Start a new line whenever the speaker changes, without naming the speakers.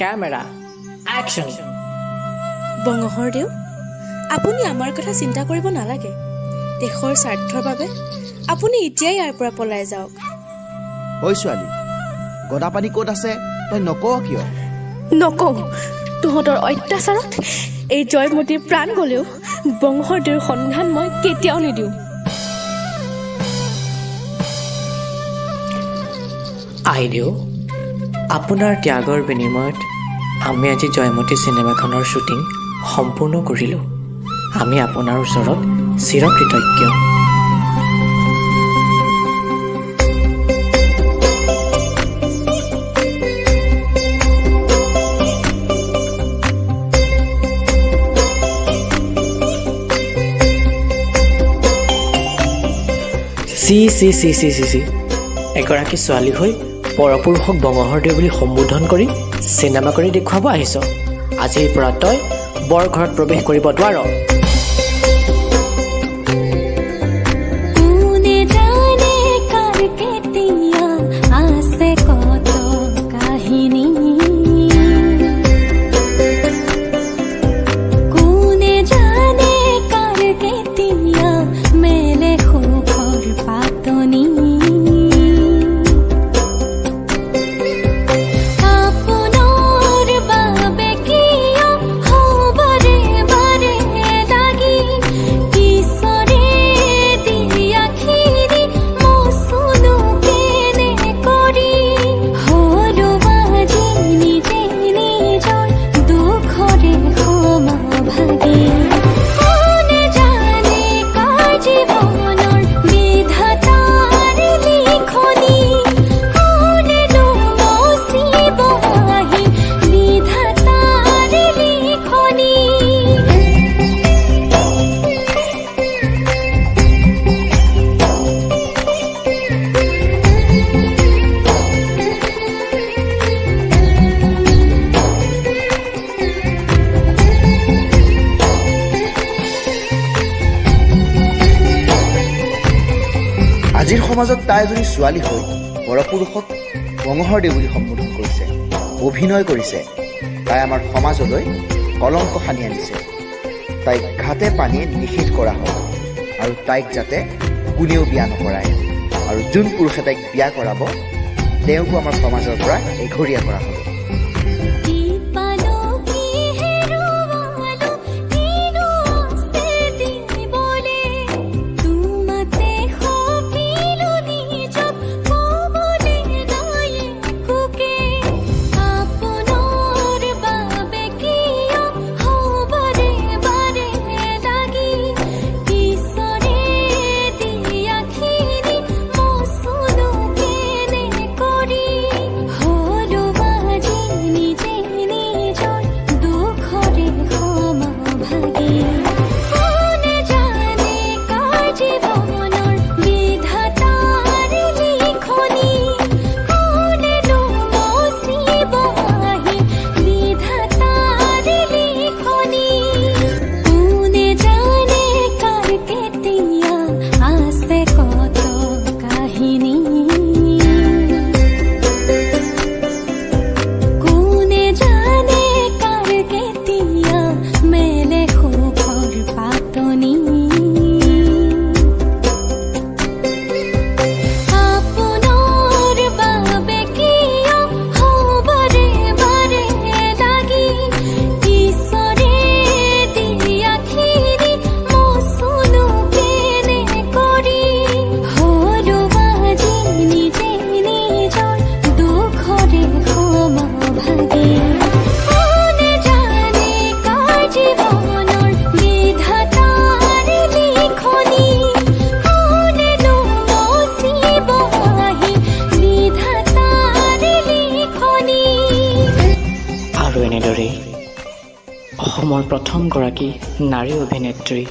Camera action
বঙহৰদেউ আপুনি আমাৰ কথা চিন্তা কৰিব নালাগে। দেশৰ স্বাৰ্থৰ বাবে আপুনি এতিয়াই ইয়াৰ পৰা পলাই যাওক।
ঐ ছোৱালী গদাপানী ক'ত আছে? তই নকৱ কিয়?
নকওঁ তহঁতৰ অত্যাচাৰত এই জয়মতীৰ প্ৰাণ গ'লেও বংশদেউৰ সন্ধান মই কেতিয়াও নিদিওঁ।
আইদেউ আপোনাৰ ত্যাগৰ বিনিময়ত আমি আজি জয়মতী চিনেমাখনৰ শ্বুটিং সম্পূৰ্ণ কৰিলোঁ। আমি আপোনাৰ ওচৰত চিৰকৃতজ্ঞ। চি চি চি চি চি চি, এগৰাকী ছোৱালী হৈ পৰপুৰুষক বঙহৰদেউ বুলি সম্বোধন কৰি চিনেমা কৰি দেখুৱাব আহিছ। আজিৰ পৰা তই বৰ ঘৰত প্ৰৱেশ কৰিব নোৱাৰ
সমাজত তাই এজনী ছোৱালী হৈ পৰপুৰুষক বঙহৰদেউ বুলি সম্বোধন কৰিছে অভিনয় কৰিছে। তাই আমাৰ সমাজলৈ কলংক সানি আনিছে। তাইক ঘাটে পানীয়ে নিষেধ কৰা হওক আৰু তাইক যাতে কোনেও বিয়া নকৰায় আৰু যোন পুৰুষে তাইক বিয়া কৰাব তেওঁকো আমাৰ সমাজৰ পৰা এঘৰীয়া কৰা হ'ব
আৰু এনেদৰেই অসমৰ প্ৰথমগৰাকী নাৰী অভিনেত্ৰী।